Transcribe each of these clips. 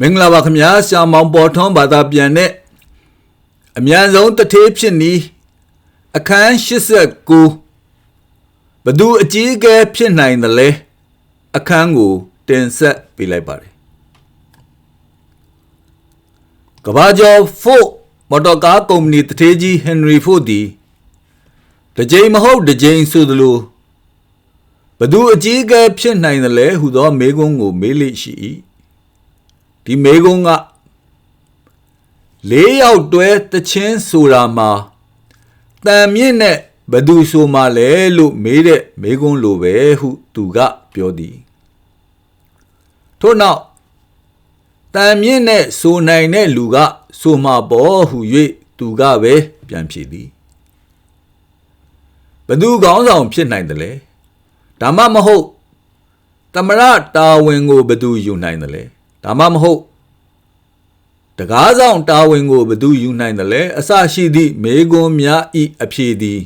မင်္ဂလာပါခင်ဗျာရှာမောင်ပေါ်ထွန်းဘာသာပြန်တဲ့အမြန်ဆုံးတထေးဖြစ်နီးအခန်း89ဘသူအကြီးအကဲဖြစ်နိုင်တယ်လဲအခန်းကိုတင်ဆက်ပေးလိုက်ပါတယ်ကဘာကျော်ဖို့မော်တော်ကားကုမ္ပဏီတထေးကြီးဟင်နရီဖို့သည်တစ်ကြိမ်မဟုတ်တစ်ကြိမ်ဆိုသလိုဘသူအကြီးအကဲဖြစ်နိုင်တယ်လဲဟူသောမေးခွန်းကိုမေးလိရှိ၏ ဒီမေးခွန်းကလေးယောက်တွဲတချင်းဆိုတာမှာတန်မြင့်နဲ့ဘသူဆိုမှလဲလို့မေးတဲ့မေးခွန်းလိုပဲဟုသူကပြောသည်ထို့နောက်တန်မြင့်နဲ့ဆိုနိုင်တဲ့လူကဆိုမှပေါ်ဟု၍သူကပဲပြန်ဖြေသည်ဘသူကောင်းဆောင်ဖြစ်နိုင်တယ်လဲဒါမှမဟုတ်တမရတာဝန်ကိုဘသူယူနိုင်တယ်လဲ ဒါမှမဟုတ်တကားဆောင်တာဝန်ကိုဘသူယူနိုင်တယ်လဲအစရှိသည့်မေကွန်းများဤအဖြေသည်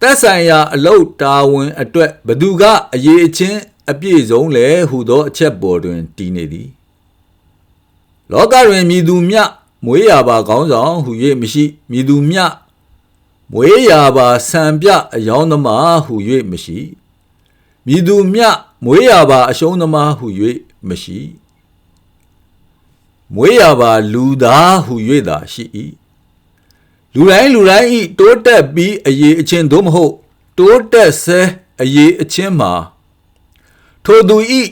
သက်ဆိုင်ရာအလုတ်တာဝန်အတွက်ဘသူကအရေးအချင်းအပြည့်စုံလဲဟူသောအချက်ပေါ်တွင်တည်နေသည်လောကတွင်မြည်သူမြမွေးရပါကောင်းဆောင်ဟူ၍မရှိမြည်သူမြမွေးရပါဆံပြအယောင်းသမားဟူ၍မရှိမြည်သူမြမွေးရပါအရှုံးသမားဟူ၍ မရှိမွေးရပါလူသားဟူ၍သာရှိ၏လူတိုင်းလူတိုင်းဤတိုးတက်ပြီးအရေးအချင်းသို့မဟုတ်တိုးတက်ဆဲအရေးအချင်းမှာထိုသူဤ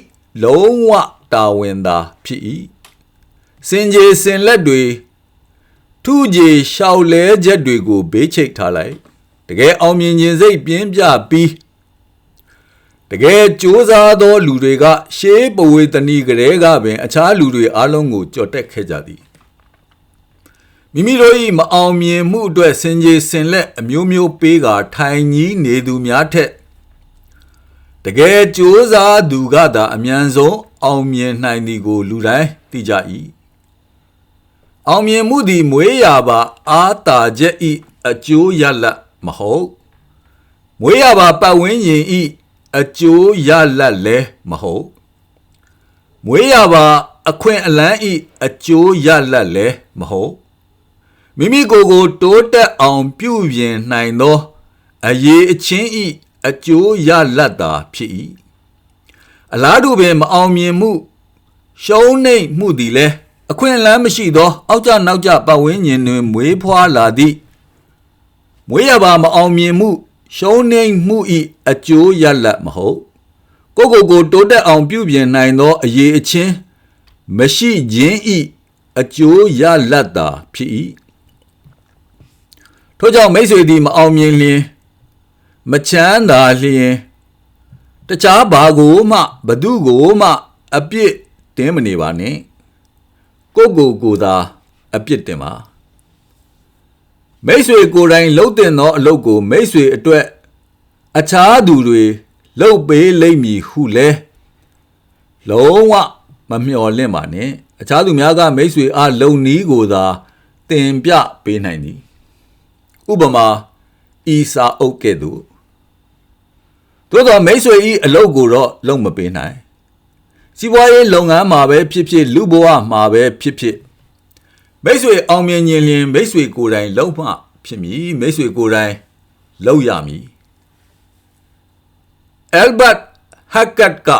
လုံးဝတာဝန်သာဖြစ်၏စင်ကြေစင်လက်တွေထုကြေရှောက်လဲချက်တွေကိုဘေးချိတ်ထားလိုက်တကယ်အောင်မြင်ခြင်းစိတ်ပြင်းပြပြီး တကယ်ကြိုးစားသောလူတွေကရှေးပဝေသနီကလေးကပင် အခြားလူတွေအလုံးကိုကြော်တက်ခဲ့ကြသည်မိမိတို့၏မအောင်မြင်မှုအတွက်စင်ကြေစင်လက်အမျိုးမျိုးပေးကာထိုင်ကြီးနေသူများထက်တကယ်ကြိုးစားသူကသာအမြန်ဆုံးအောင်မြင်နိုင်သည်ကို လူတိုင်းသိကြ၏အောင်မြင်မှုသည်မွေးရာပါ အာတာချက်၏အကျိုးရလတ်မဟုတ်မွေးရာပါပတ်ဝန်းကျင်၏ အကျိုးရလတ်လည်းမဟုတ်မွေးရာပါအခွင့်အလန်းဤအကျိုးရလတ်လည်းမဟုတ်မိမိကိုယ်ကိုတိုးတက်အောင်ပြုပြင်နိုင်သောအရေးအချင်းဤအကျိုးရလတ်တာဖြစ်၏အလားတူပင်မအောင်မြင်မှုရှုံးနိမ့်မှုသည်လည်းအခွင့်အလမ်းမရှိသော အောက်ကျနောက်ကျပတ်ဝန်းကျင်တွင်မွေးဖွားလာသည့်မွေးရပါမအောင်မြင်မှု ရှုံးနိမ့်မှု၏အကျိုးရလတ်မဟုတ်ကိုကိုကိုတိုးတက်အောင်ပြုပြင်နိုင်သောအရေးအချင်းမရှိခြင်း၏အကျိုးရလတ်တာဖြစ်၏ထို့ကြောင့်မိတ်ဆွေသည်မအောင်မြင်လျင်မချမ်းသာလျင်တခြားဘာကိုမှဘသူကိုမှ အပြစ်တင်းမနေပါနဲ့ကိုကိုကိုသာအပြစ်တင်ပါ မိတ်ဆွေကိုယ်တိုင်လှုပ်တင်သောအလုပ်ကိုမိတ်ဆွေအတွက်အခြားသူတွေလှုပ်ပေးလိမ့်မည်ဟုလဲလုံးဝမမျှော်လင့်ပါနဲ့အခြားသူများကမိတ်ဆွေအားလုံနီးကိုသာတင်ပြပေးနိုင်သည်ဥပမာဤစာအုပ်ကဲ့သို့သို့သောမိတ်ဆွေဤအလုပ်ကိုတော့လုံမပေးနိုင်စီးပွားရေးလုပ်ငန်းမှာပဲဖြစ်ဖြစ်လူဘဝမှာပဲဖြစ်ဖြစ် မိတ်ဆွေအောင်မြင်ရင်လျင်မိတ်ဆွေကိုယ်တိုင်လုံမှဖြစ်မည်မိတ်ဆွေကိုယ်တိုင်လုံရမည်အယ်ဘတ်ဟက်ကတ်က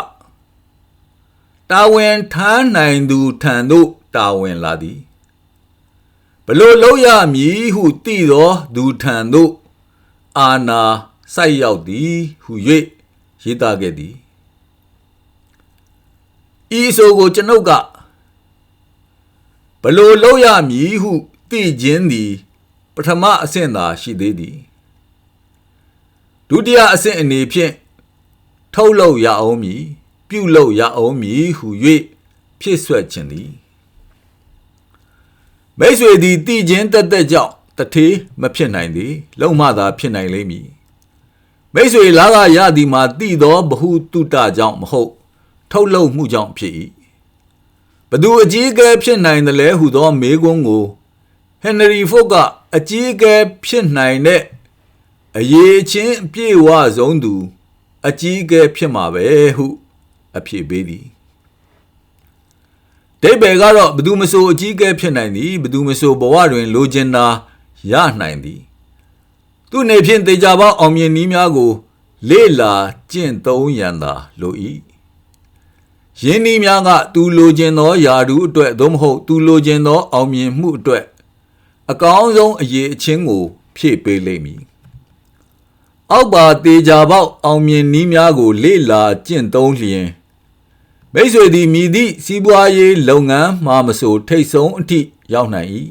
တာဝန်ထမ်းနိုင်သူထံသို့တာဝန်လာသည်ဘလို့လုံရမည်ဟုသိသောသူထံသို့အာနာစိုက်ရောက်သည်ဟု၍ရေးသားခဲ့သည်ဤဆိုကိုကျွန်ုပ်က ဘလို့လောက်ရမည်ဟုသိခြင်းသည် ပထမအဆင့်သာရှိသေးသည်ဒုတိယအဆင့်အနေဖြင့်ထုတ်လုပ်ရအောင်မည်ပြုလုပ်ရအောင်မည်ဟု၍ဖြစ်ဆွက်ခြင်းသည်မိတ်ဆွေသည်တည်ခြင်းတက်တက်ကြောင့်တထေးမဖြစ်နိုင်သည် လုံမှသာဖြစ်နိုင်လိမ့်မည်မိတ်ဆွေလာကရသည်မှာတည်သောဘဟုတုတကြောင့်မဟုတ် ထုတ်လုပ်မှုကြောင့်ဖြစ်၏ ဘသူအကြီးအကဲဖြစ်နိုင်တယ်လဲဟုသောမေးခွန်းကိုဟန်နရီဖို့ကအကြီးအကဲဖြစ်နိုင်တဲ့အရေးချင်းအပြည့်ဝဆုံးသူ အကြီးအကဲဖြစ်မှာပဲဟု အဖြေပေးသည်ဒိဗေကတော့ဘသူမဆိုအကြီးကဲဖြစ်နိုင်သည်ဘသူမဆိုဘဝတွင် လိုချင်တာရနိုင်သည် သူနေဖြင့်တေချာပေါအောင်မြင်နည်းများကို လေ့လာကျင့်သုံးရန်သာလို၏ ယင်းနည်းများကသူလိုချင်သောယာဓုအတွက်သို့မဟုတ်သူလိုချင်သောအောင်မြင်မှုအတွက်အကောင်းဆုံးအရေးအချင်းကို ဖြည့်ပေးလိမ့်မည်အောက်ပါတေချာပေါအောင်မြင်နည်းများကို လေ့လာကျင့်သုံးလျင်မိတ်ဆွေသည်မြည်သည့်စီးပွားရေးလုပ်ငန်းမှမဆိုထိတ်ဆုံးအထိရောက်နိုင်၏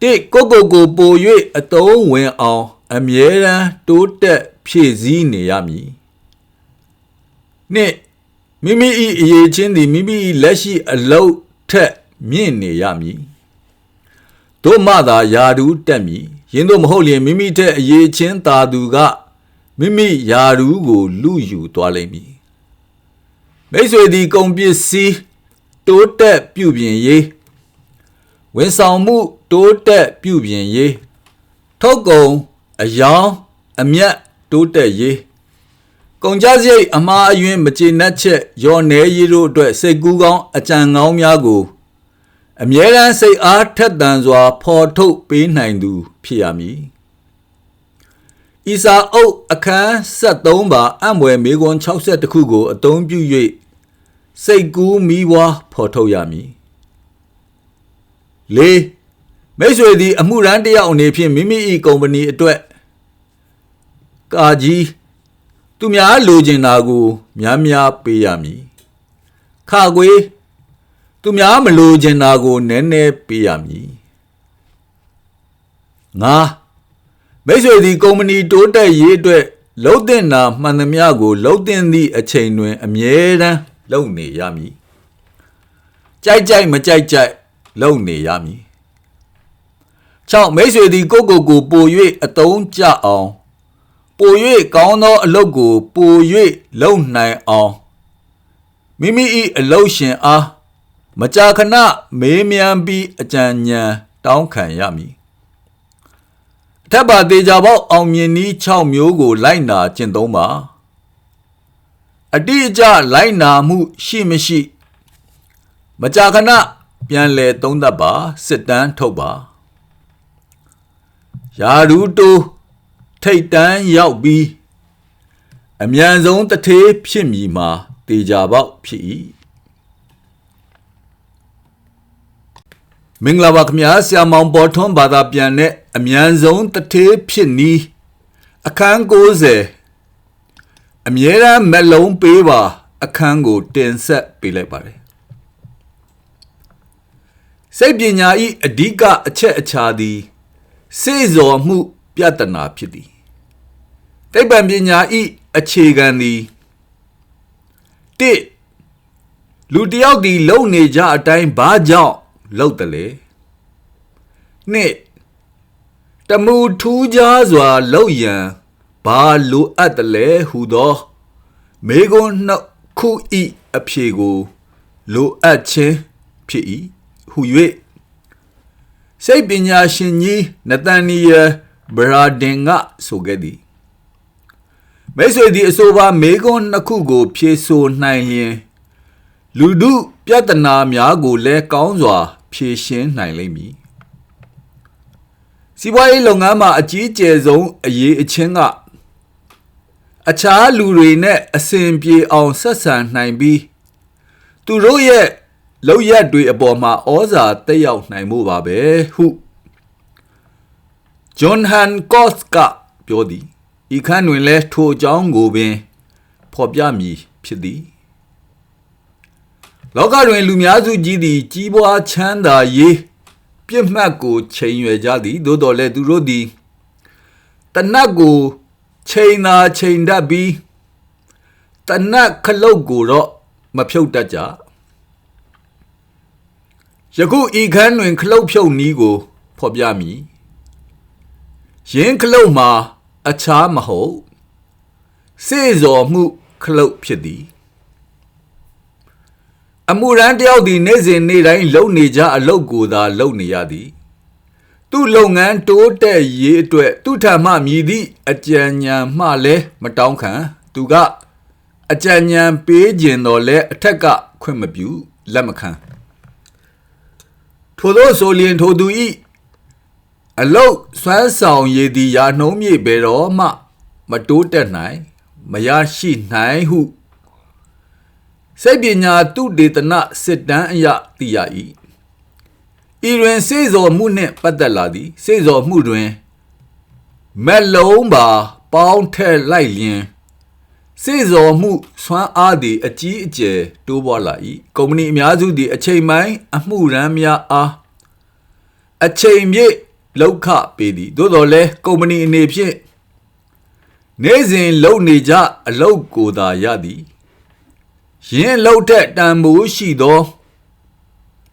တိကိုကိုကိုပို၍အတုံးဝင်အောင် အမြဲတမ်းတိုးတက်ဖြည့်ဆည်းနေရမည်နှစ် မိမိ၏အရေးချင်းသည်မိမိ၏လက်ရှိအလုပ်ထက်မြင့်နေရမည်တို့မှသာယာဒူးတက်မည်ယင်းတို့မဟုတ်လျင်မိမိထက်အရေးချင်းသာသူကမိမိယာဒူးကိုလူယူသွားလိမ့်မည်မိတ်ဆွေသည်ကုန်ပစ္စည်းတိုးတက်ပြုပြင်ရေးဝန်ဆောင်မှုတိုးတက်ပြုပြင်ရေးထုတ်ကုန်အယောင်အမျက်တိုးတက်ရေး ကုန်ကြစရိတ်အမှားအယွင်းမကျေနပ်ချက်ရော်နေရေးတို့အတွက်စိတ်ကူးကောင်းအကြံကောင်းများကိုအမြဲတမ်းစိတ်အားထက်သန်စွာဖော်ထုတ်ပေးနိုင်သူ ဖြစ်ရမည်။ဤစာအုပ်အခန်း73ပါအံ့ဘွယ်မေကွန်60ခုကို အသုံးပြု၍စိတ်ကူးမိဝါဖော်ထုတ်ရမည်၄မိတ်ဆွေသည် အမှုရန်တယောက်အနေဖြင့်မိမိ၏ကုမ္ပဏီအတွက်ကာကြီး သူများလိုချင်တာကို များများပေးရမည်ခါခွေသူများမလိုချင်တာကိုနည်းနည်းပေးရမည်ငါမိတ်ဆွေသည်ကုမ္ပဏီတိုးတက်ရေးအတွက်လှုပ်တင်တာမှန်သမျှကိုလှုပ်တင်သည့်အချိန်တွင် အမြဲတမ်းလုံနေရမည်ကြိုက်ကြိုက်မကြိုက်ကြိုက်လုံနေရမည်6မိတ်ဆွေသည်ကိုကိုကိုပို၍အတုံးကြအောင် ပို၍ကောင်းသောအလုပ်ကို ပို၍လုပ်နိုင်အောင်မိမိ၏အလုပ်ရှင်အားမကြာခဏမေးမြန်းပြီးအကြံဉာဏ်တောင်းခံရမည်ထပ်ပါသေးကြပေါက်အောင်မြင်နည်း6မျိုးကို လိုက်နာကျင့်သုံးပါအတိအကျလိုက်နာမှုရှိမရှိ မကြာခဏပြန်လဲသုံးသပ်ပါစစ်တမ်းထုတ်ပါယာရူတို ထိတ်တန်းရောက်ပြီးအမြန်ဆုံးတထေးဖြစ်မည်မှာတေချာပေါက်ဖြစ်၏မင်္ဂလာပါခင်ဗျာဆရာမောင်ပေါ်ထွန်းဘာသာပြန်တဲ့အမြန်ဆုံးတထေးဖြစ်နီးအခန်း90အမြဲတမ်းမလုံးပေးပါ အခန်းကို တင်ဆက်ပေးလိုက်ပါတယ်စိတ်ပညာဤအဓိကအချက်အချာသည်စေစော်မှု ပြတနာဖြစ်သည် သိပ္ပံပညာဤအခြေခံသည်တိလူတယောက်ဒီလုံနေကြအတိုင်းဘာကြောင့်လုံတယ်လေနှစ်တမှုထူးခြားစွာလုံရန်ဘာလိုအပ်တယ်လဲဟူသောမေကွန်းနှစ်ခုဤအဖြေကိုလိုအပ်ခြင်းဖြစ်၏ဟူ၍စိတ်ပညာရှင်ကြီးနသန်နီယဘရာဒင်ကဆိုခဲ့သည် မိတ်ဆွေသည်အဆိုပါမေကွန်းနှစ်ခုကို ဖြေဆိုနိုင်ရင်လူဒုပြဿနာများကိုလည်းကောင်းစွာ ဖြေရှင်းနိုင်လိမ့်မည်စီးပွားရေးလုပ်ငန်းမှာအကြီးကျယ်ဆုံးအရေးအချင်းကအခြားလူတွေနဲ့အစဉ်ပြေအောင်ဆက်ဆံနိုင်ပြီးသူတို့ရဲ့လောက်ရက်တွေအပေါ်မှာဩဇာတက်ရောက်နိုင်မှုပါပဲဟုဂျွန်ဟန်ကော့စ်ကပြောသည် ဤခန်းတွင်လည်းထိုအကြောင်းကိုပင်ဖော်ပြမည်ဖြစ်သည်လောကတွင်လူများစုကြီးသည် ကြီးပွားချမ်းသာရေးပြစ်မှတ်ကိုချိန်ရွယ်ကြသည်သို့တော်လည်းသူတို့သည်တနတ်ကိုချိန်သာချိန်တတ်ပြီးတနတ်ခလုတ်ကိုတော့မဖြုတ်တတ်ကြယခုဤခန်းတွင်ခလုတ်ဖြုတ်နည်းကိုဖော်ပြမည်ယင်းခလုတ်မှာ အခြားမဟုတ်စေစော်မှုခလုတ်ဖြစ်သည်အမှုရန်တယောက်သည်နေ့စဉ်နေ့တိုင်းလုပ်နေကြအလုပ်ကိုသာလုပ်နေရသည်သူ့လုပ်ငန်းတိုးတက်ရေးအတွက်သူ့ထံမှမြည်သည့်အကြံဉာဏ်မှလည်းမတောင်းခံသူကအကြံဉာဏ်ပေးခြင်းတော်လဲအထက်ကခွင့်မပြုလက်မခံထို့သောဆိုလျင်ထိုသူဤ အလုတ်စွမ်းဆောင်ရည်သည်ယာနှုံးမြေဘယ်တော့မှ မတိုးတက်နိုင် မရရှိနိုင်ဟုစိတ်ပညာတုတေသနစစ်တမ်းအရသိရ၏ဤတွင်စေစော်မှုနှင့်ပတ်သက်လာသည်စေစော်မှုတွင်မက်လုံးပါ ပေါင်းထက်လိုက်လျင်စေစော်မှုဆွမ်းအားသည်အကြီးအကျယ်တိုးပွားလာ၏ကုမ္ပဏီအများစုသည်အချိန်ပိုင်းအမှုရန်များအားအချိန်ပြည့် လောက်ခပေးသည်သို့တော်လည်းကုမ္ပဏီအနေဖြင့်နေ့စဉ်လုံနေကြအလုတ်ကိုသာရသည်ယင်းလှုပ်တဲ့တန်မိုးရှိသော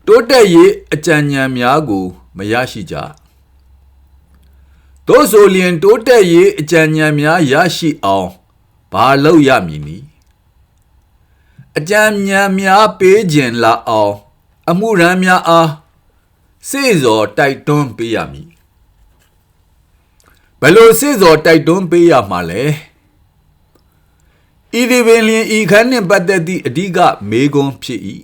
တိုးတက်ရေးအကြံဉာဏ်များကို မရရှိကြသို့ဆိုလျင်တိုးတက်ရေးအကြံဉာဏ်များရရှိအောင်ဘာလုပ်ရမည်နည်းအကြံဉာဏ်များပေးခြင်းလာအောင် အမှုရန်များအားစေစော်တိုက်တွန်းပေးရမည် ဘယ်လိုစေစော်တိုက်တွန်းပေးရမှာလဲဤဒီပင်လျင်ဤခန်းနှင့်ပတ်သက်သည့်အဓိကမေကွန်းဖြစ်၏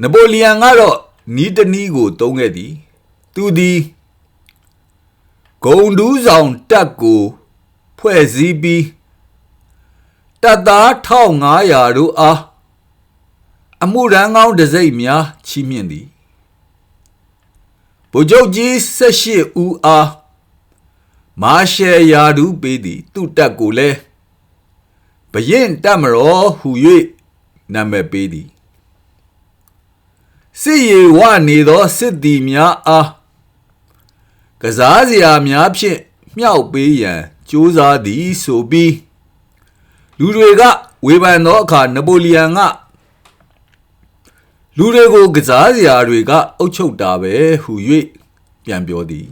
နပိုလီယန်ကတော့နီးတနီးကိုတုံးခဲ့သည်သူသည်ဂုံဒူးဆောင်တက်ကိုဖွဲ့စည်းပြီးတပ်သား1500တို့အားအမှုရန်ကောင်းတစိမ့်များချီးမြှင့်သည်ဗိုလ်ချုပ်ကြီး18ဦးအား မာရှယ်ယာဒူးပေးသည် သူ့တပ်ကိုလည်းဘရင်တက်မတော်ဟူ၍နာမည်ပေးသည်စစ်ရေဝနေသောစစ်သည်များအားကစားစရာများဖြင့်မြှောက်ပေးရန်ကြိုးစားသည်ဆိုပြီးလူတွေကဝေဖန်သောအခါနပိုလီယန်ကလူတွေကိုကစားစရာတွေက အုပ်ချုပ်တာပဲဟူ၍ပြန်ပြောသည်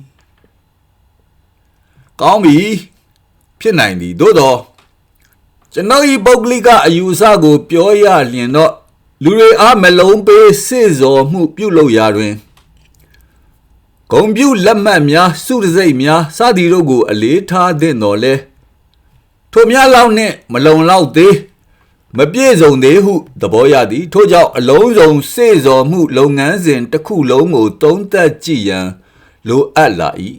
ကောင်းပြီဖြစ်နိုင်သည်သို့တော့ကျွန်တော်ဤပုဂ္ဂလိကအယူအဆကို ပြောရလျင်တော့လူတွေအားမလုံးပေးစေစော်မှုပြုလုပ်ရာတွင်ဂုံပြုလက်မှတ်များစုတစိတ်များစသည်တို့ကို အလေးထားသင့်တော်လဲထိုများလောက်နှင့်မလုံလောက်သေးမပြည့်စုံသေးဟုသဘောရသည် ထို့ကြောင့်အလုံးစုံစေစော်မှု လုပ်ငန်းစဉ်တစ်ခုလုံးကိုသုံးသပ်ကြည့်ရန်လိုအပ်လာ၏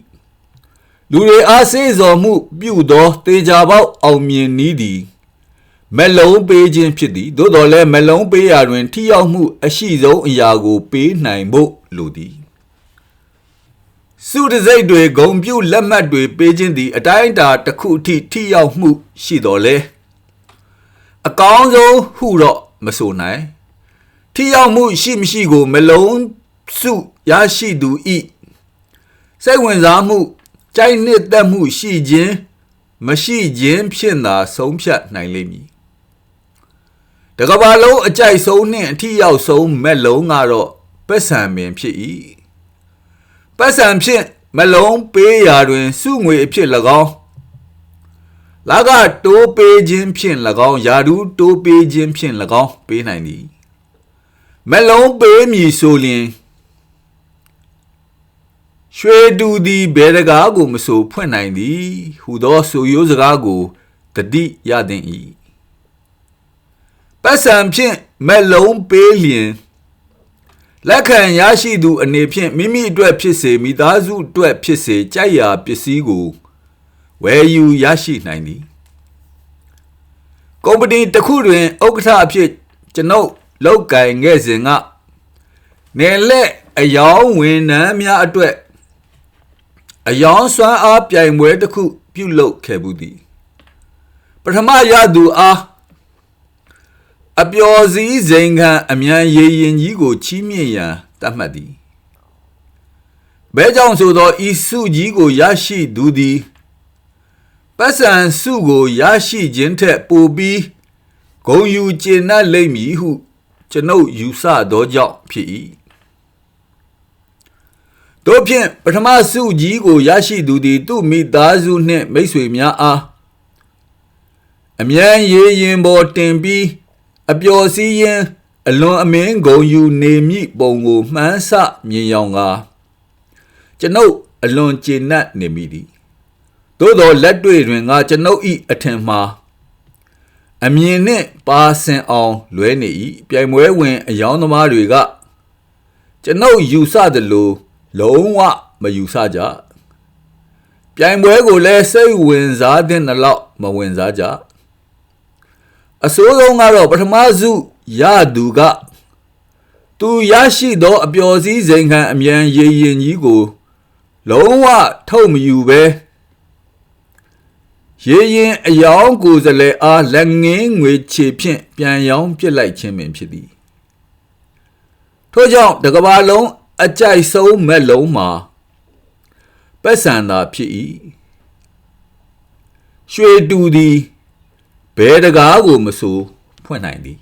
လူတွေအားစေစော်မှုပြုသောတေချာပေါက်အောင်မြင်နည်းသည်မလုံးပေးခြင်းဖြစ်သည်သို့တော်လည်းမလုံးပေးရာတွင် ထိရောက်မှု အရှိဆုံးအရာကို ပေးနိုင်ဖို့လိုသည်စုတစိတ်တွေဂုံပြုလက်မှတ်တွေပေးခြင်းသည် အတိုင်းအတာတစ်ခုအထိထိရောက်မှု ရှိတော်လဲအကောင်းဆုံးဟုတော့မဆိုနိုင် ထိရောက်မှုရှိမရှိကို မလုံးစုရရှိသူဤစိတ်ဝင်စားမှု ကြိုက်နှစ်သက်မှုရှိခြင်းမရှိခြင်းဖြင့်သာဆုံးဖြတ်နိုင်လိမ့်မည်တကဘာလုံးအကြိုက်ဆုံးနှင့်အထီရောက်ဆုံးမက်လုံးကတော့ပက်ဆံပင်ဖြစ်၏ပက်ဆံဖြင့်မလုံးပေးရာတွင်စုငွေအဖြစ်၎င်းလာကတိုးပေးခြင်းဖြင့်၎င်းယာဒူးတိုးပေးခြင်းဖြင့်၎င်းပေးနိုင်သည်မလုံးပေးမည်ဆိုလျင် ရွှေတူသည်ဘယ်တကားကိုမဆိုဖွင့်နိုင်သည်ဟူသောဆိုရိုးစကားကိုတတိရသည်၏ပတ်စံဖြင့်မလုံးပေးလျင်လက်ခံရရှိသူအနေဖြင့်မိမိအတွက်ဖြစ်စေမိသားစုအတွက်ဖြစ်စေကြိုက်ရာပစ္စည်းကိုဝယ်ယူရရှိနိုင်သည်ကုမ္ပဏီတစ်ခုတွင်ဥက္ကဋ္ဌအဖြစ်ကျွန်ုပ်လောက်ကင်ခဲ့စဉ်ကနယ်လက်အယောင်းဝန်ထမ်းများအတွက် အယောင်စွမ်းအားပြိုင်ပွဲတစ်ခုပြုလုပ်ခဲ့ဘူးသည်ပထမရသူအားအပျော်စည်းစိန်ခံအမြန်ရေရင်ကြီးကိုချီးမြှင့်ရန်တတ်မှတ်သည်ဘဲကြောင့်ဆိုသောဤစုကြီးကိုရရှိသူသည်ပတ်စံစုကိုရရှိခြင်းထက်ပိုပြီးဂုံယူကျေနပ်လိမ့်မည်ဟုကျွန်ုပ်ယူဆသောကြောင့်ဖြစ်၏ တို့ဖြင့်ပထမစုကြီးကိုရရှိသူသည် သူ့မိသားစုနှင့်မိတ်ဆွေများအားအမြန်ရေရင်ပေါ်တင်ပြီးအပျော်စီးရင် အလွန်အမင်းဂုံယူနေမိပုံကိုမှန်းဆမြင်ရောင်ကားကျွန်ုပ်အလွန်ကျေနပ်နေမိသည်သို့သောလက်တွေ့တွင်ငါကျွန်ုပ်၏အထင်မှာအမြင်နှင့်ပါစင်အောင်လွဲနေ၏ပြိုင်ပွဲဝင် အယောင်းသမားတွေကကျွန်ုပ်ယူဆသလို လုံးဝမယူဆကြပြိုင်ပွဲကိုလည်းစိတ်ဝင်စားတဲ့နှလောက်မဝင်စားကြအစိုးဆုံးကတော့ပထမစုရသူကသူရရှိသောအပျော်စီးစိန်ခံအမြန်ရည်ရင်ကြီးကို လုံးဝထုတ်မယူပဲရေရင်အယောင်ကိုယ်စလဲအားလက်ငင်းငွေချေဖြင့်ပြန်ရောင်းပြစ်လိုက်ခြင်းပင်ဖြစ်သည်ထို့ကြောင့်တကဘာလုံး အကြိုက်ဆုံးမဲ့လုံးမှာပတ်စံသာဖြစ်၏ရွှေတူသည်ဘဲတကားကိုမဆိုဖွင့်နိုင်သည်